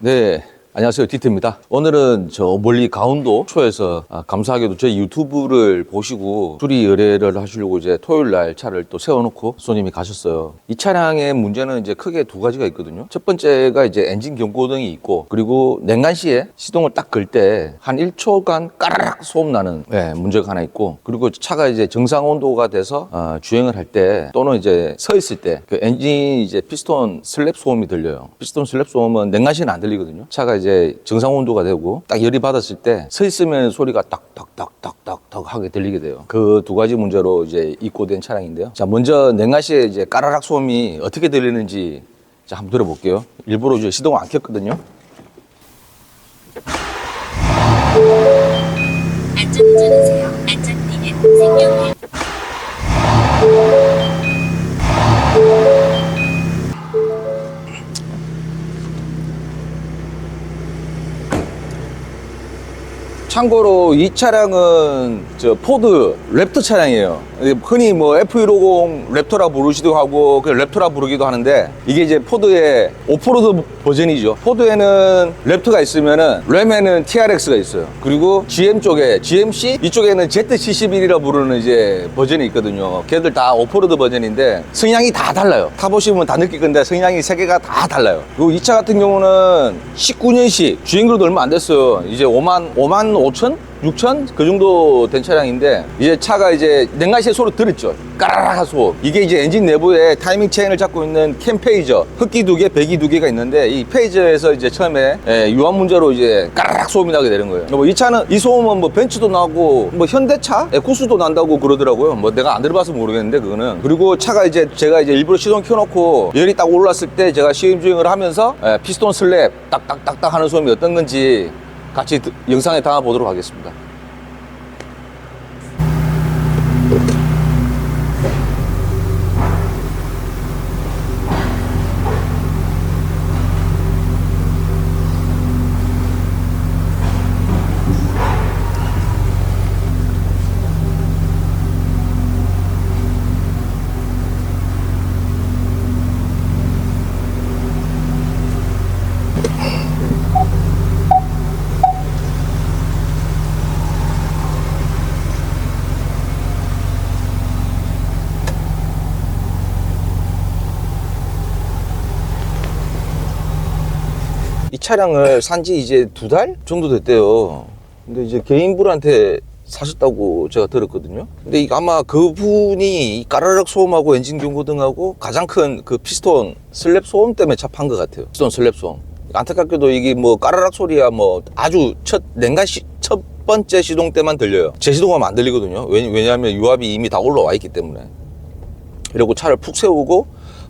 네. 안녕하세요. 디트입니다. 오늘은 저 멀리 강원도 초에서 아, 감사하게도 저희 유튜브를 보시고 수리 의뢰를 하시려고 이제 토요일 날 차를 또 세워놓고 손님이 가셨어요. 이 차량의 문제는 이제 크게 두 가지가 있거든요. 첫 번째가 이제 엔진 경고등이 있고 그리고 냉간 시에 시동을 딱 걸 때 한 1초간 까르륵 소음 나는 네, 문제가 하나 있고 그리고 차가 이제 정상 온도가 돼서 어, 주행을 할 때 또는 이제 서 있을 때 그 엔진 이제 피스톤 슬랩 소음이 들려요. 피스톤 슬랩 소음은 냉간 시는 안 들리거든요. 차가 이제 정상 온도가 되고 딱 열이 받았을 때 서 있으면 소리가 딱딱딱딱딱딱 하게 들리게 돼요. 그 두 가지 문제로 이제 입고된 차량인데요. 자, 먼저 냉간시에 이제 까라락 소음이 어떻게 들리는지 자, 한번 들어볼게요. 일부러 이제 시동을 안 켰거든요. 참고로 이 차량은 저 포드 랩터 차량이에요. 흔히 뭐 F150 랩터라 부르기도 하고 그 랩터라 부르기도 하는데 이게 이제 포드의 오프로드 버전이죠. 포드에는 랩터가 있으면은 램에는 TRX가 있어요. 그리고 GM 쪽에 GMC 이쪽에는 Z71이라 부르는 이제 버전이 있거든요. 걔들 다 오프로드 버전인데 성향이 다 달라요. 타보시면 다 느낄 건데 성향이 세 개가 다 달라요. 그리고 이 차 같은 경우는 19년식 주행거리도 얼마 안 됐어요. 이제 5만 5만 5천 6천? 그 정도 된 차량인데 이제 차가 이제 냉각시의 소리 들었죠. 까라락 소음 이게 이제 엔진 내부에 타이밍 체인을 잡고 있는 캠 페이저. 흡기 두 개, 배기 두 개가 있는데 이 페이저에서 이제 처음에 예, 유한 문제로 이제 까라락 소음이 나게 되는 거예요. 뭐 이 차는 이 소음은 뭐 벤츠도 나고 뭐 현대차? 에쿠스도 난다고 그러더라고요. 뭐 내가 안 들어봐서 모르겠는데 그거는. 그리고 차가 이제 제가 이제 일부러 시동 켜놓고 열이 딱 올랐을 때 제가 시험 주행을 하면서 예, 피스톤 슬랩 딱딱딱딱 하는 소음이 어떤 건지 같이 드- 영상에 담아 보도록 하겠습니다. 차량을 산 지 이제 두 달 정도 됐대요. 근데 이제 개인분한테 사셨다고 제가 들었거든요. 근데 아마 그분이 이 까르륵 소음하고 엔진 경고등하고 가장 큰 그 피스톤 슬랩 소음 때문에 차 판 것 같아요. 피스톤 슬랩 소음. 안타깝게도 이게 뭐 까르륵 소리야 뭐 아주 첫 냉간 시, 첫 번째 시동 때만 들려요. 제 시동하면 안 들리거든요. 왜냐- 왜냐하면 유압이 이미 다 올라와 있기 때문에. 그리고 차를 푹 세우고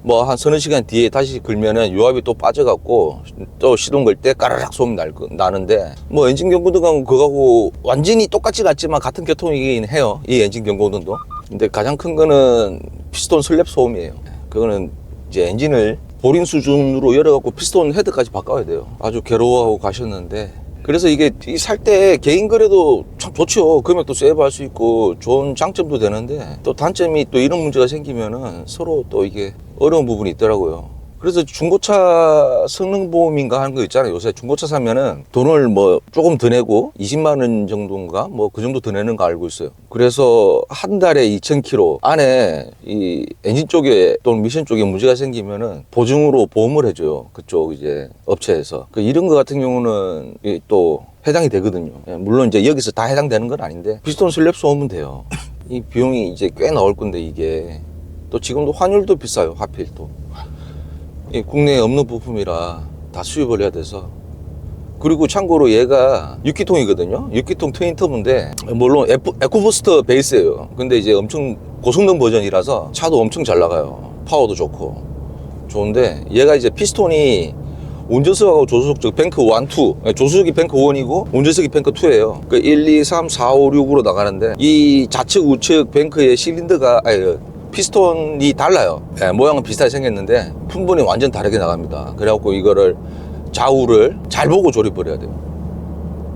뭐 한 서너 시간 뒤에 다시 걸면은 유압이 또 빠져갖고 또 시동 걸 때 까르륵 소음 날, 거- 나는데 뭐 엔진 경고등하고 그거하고 완전히 똑같지 같지만 같은 계통이긴 해요 이 엔진 경고등도. 근데 가장 큰 거는 피스톤 슬랩 소음이에요. 그거는 이제 엔진을 보린 수준으로 열어갖고 피스톤 헤드까지 바꿔야 돼요. 아주 괴로워하고 가셨는데 그래서 이게 살 때 개인 거래도 참 좋죠. 금액도 세이브할 수 있고 좋은 장점도 되는데 또 단점이 또 이런 문제가 생기면은 서로 또 이게 어려운 부분이 있더라고요. 그래서 중고차 성능보험인가 하는 거 있잖아요. 요새 중고차 사면은 돈을 뭐 조금 더 내고 20만 원 정도인가 뭐 그 정도 더 내는 거 알고 있어요. 그래서 한 달에 2,000km 안에 이 엔진 쪽에 또는 미션 쪽에 문제가 생기면은 보증으로 보험을 해줘요. 그쪽 이제 업체에서. 그 이런 거 같은 경우는 이또 해당이 되거든요. 예, 물론 이제 여기서 다 해당되는 건 아닌데 피스톤 슬랩 쏘면 돼요. 이 비용이 이제 꽤 나올 건데 이게 또 지금도 환율도 비싸요. 하필 또. 이 국내에 없는 부품이라 다 수입을 해야 돼서. 그리고 참고로 얘가 6기통이거든요. 6기통 트윈 터보인데 물론 에코, 에코부스터 베이스예요. 근데 이제 엄청 고성능 버전이라서 차도 엄청 잘 나가요. 파워도 좋고. 좋은데 얘가 이제 피스톤이 운전석하고 조수석 즉 뱅크 1, 2 조수석이 뱅크 1이고 운전석이 뱅크 2예요. 그 1, 2, 3, 4, 5, 6으로 나가는데 이 좌측 우측 뱅크의 실린더가 아니 그 피스톤이 달라요 예, 모양은 비슷하게 생겼는데 품분이 완전 다르게 나갑니다 그래갖고 이거를 좌우를 잘 보고 조립을 해야 돼요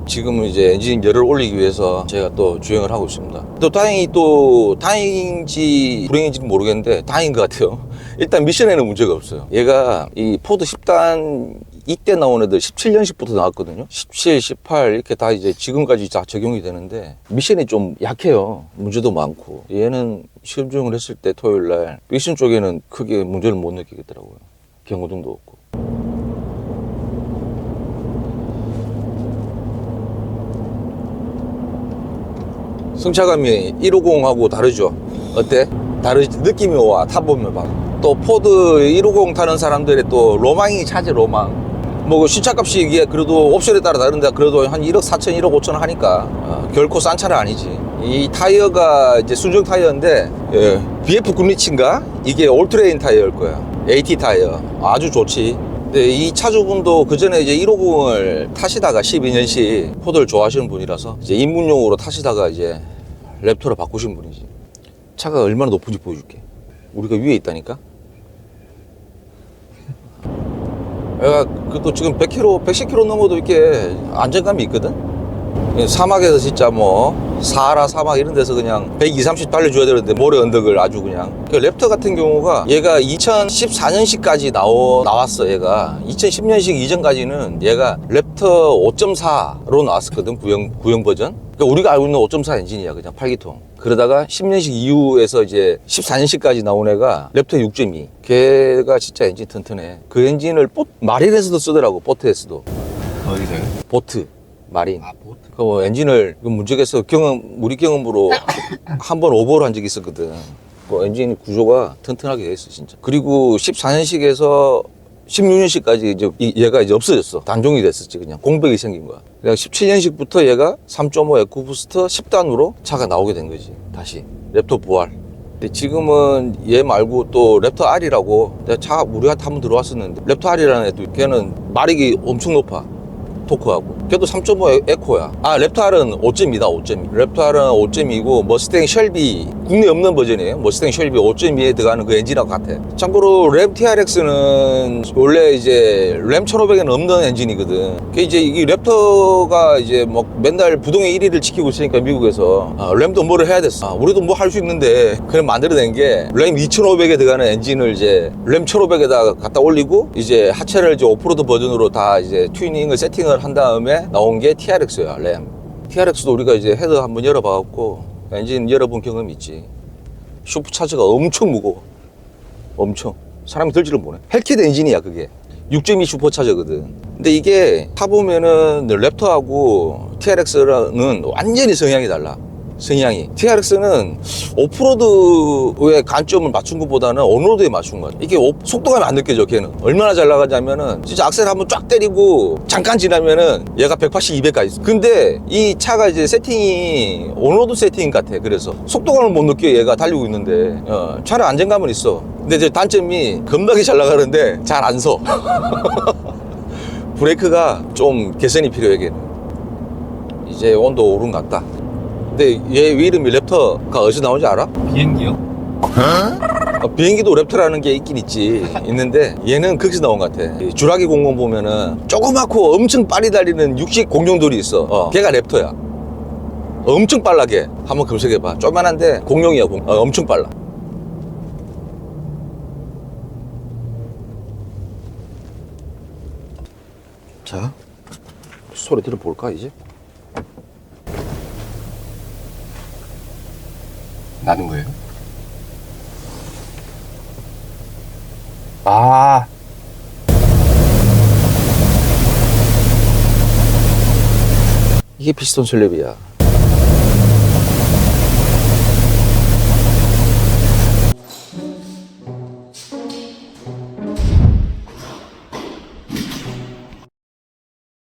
지금은 이제 엔진 열을 올리기 위해서 제가 또 주행을 하고 있습니다. 또 다행히 또 다행인지 불행인지는 모르겠는데 다행인 것 같아요. 일단 미션에는 문제가 없어요. 얘가 이 포드 10단 이때 나온 애들 17년식부터 나왔거든요. 17, 18 이렇게 다 이제 지금까지 다 적용이 되는데 미션이 좀 약해요. 문제도 많고 얘는 시험 적용을 했을 때 토요일 날 미션 쪽에는 크게 문제를 못 느끼겠더라고요. 경고등도 없고. 승차감이 150하고 다르죠. 어때? 다르지 느낌이 와 타보면 봐. 또 포드 150 타는 사람들의 또 로망이 차지 로망. 뭐그 신차값이 이게 그래도 옵션에 따라 다른데 그래도 한 1억 4천, 1억 5천 하니까 어, 결코 싼 차는 아니지. 이 타이어가 이제 순정 타이어인데 예, BF 굿리치인가 이게 올트레인 타이어일 거야. AT 타이어 아주 좋지. 근데 이 차주분도 그 전에 이제 150을 타시다가 12년씩 포드를 좋아하시는 분이라서 이제 입문용으로 타시다가 이제 랩터로 바꾸신 분이지. 차가 얼마나 높은지 보여줄게. 우리가 위에 있다니까. 내가 그또 지금 100km, 110km 넘어도 이렇게 안정감이 있거든. 사막에서 진짜 뭐 사하라 사막 이런 데서 그냥 120, 30 달려줘야 되는데 모래 언덕을 아주 그냥. 그 랩터 같은 경우가 얘가 2014년식까지 나오, 나왔어 얘가. 2010년식 이전까지는 얘가 랩터 5.4로 나왔었거든 구형, 구형 버전 그러니까 우리가 알고 있는 5.4 엔진이야 그냥 8기통. 그러다가 10년식 이후에서 이제 14년식까지 나온 애가 랩터 6.2 걔가 진짜 엔진 튼튼해. 그 엔진을 보, 마린에서도 쓰더라고 보트에서도. 어디서요? 보트 마린. 아 보트? 그 뭐 엔진을 그 문제겠어. 경험 우리 경험으로 한 번 오버를 한 적이 있었거든. 그 엔진 구조가 튼튼하게 돼 있어 진짜. 그리고 14년식에서 16년식까지 이제 이- 얘가 이제 없어졌어. 단종이 됐었지 그냥 공백이 생긴 거야. 그냥 17년식부터 얘가 3.5 에코부스터 10단으로 차가 나오게 된 거지. 다시 랩터 부활. 근데 지금은 얘 말고 또 랩터 R이라고 내가 차 우리한테 한번 들어왔었는데 랩터 R이라는 애도 걔는 마력이 엄청 높아. 토크하고 걔도 3.5 에코야. 아 랩탈은 5.2다 5.2 랩탈은 5.2고 머스탱 셜비 국내 없는 버전이에요. 머스탱 셜비 5.2에 들어가는 그 엔진하고 같아. 참고로 램 TRX는 원래 이제 램 1500에는 없는 엔진이거든. 그 이제 이 랩터가 이제 뭐 맨날 부동의 1위를 지키고 있으니까 미국에서. 아, 램도 뭐를 해야 됐어? 아, 우리도 뭐 할 수 있는데. 그냥 만들어낸 게 램 2500에 들어가는 엔진을 이제 램 1500에다 갖다 올리고 이제 하체를 이제 오프로드 버전으로 다 이제 튜닝을 세팅을 한 다음에 나온 게 TRX야 램. TRX도 우리가 이제 헤더 한번 열어봐갖고 엔진 열어본 경험이 있지. 슈퍼차저가 엄청 무거워. 엄청. 사람이 들지를 못해 헬키드 엔진이야 그게. 6.2 슈퍼차저거든. 근데 이게 타보면은 랩터하고 TRX는 완전히 성향이 달라 성향이. TRX는 오프로드의 관점을 맞춘 것보다는 온로드에 맞춘 거야. 이게 오- 속도감이 안 느껴져 걔는. 얼마나 잘 나가냐면은 진짜 악셀 한번 쫙 때리고 잠깐 지나면은 얘가 180, 200까지 있어. 근데 이 차가 이제 세팅이 온로드 세팅 같아 그래서. 속도감을 못 느껴 얘가 달리고 있는데. 어, 차는 안정감은 있어. 근데 이제 단점이 겁나게 잘 나가는데 잘 안 서. 브레이크가 좀 개선이 필요해 걔는. 이제 온도 오른 것 같다 근데 얘 이름이 랩터가 어디서 나온지 알아? 비행기요? 어, 비행기도 랩터라는 게 있긴 있지. 있는데 얘는 거기서 나온 것 같아. 이 주라기 공룡 보면은 조그맣고 엄청 빨리 달리는 육식 공룡들이 있어. 어, 걔가 랩터야. 엄청 빨라 걔 한번 검색해봐. 조그만한데 공룡이야 공, 어, 엄청 빨라. 자 소리 들어볼까 이제? 나는 거예요? 아 이게 피스톤 슬랩이야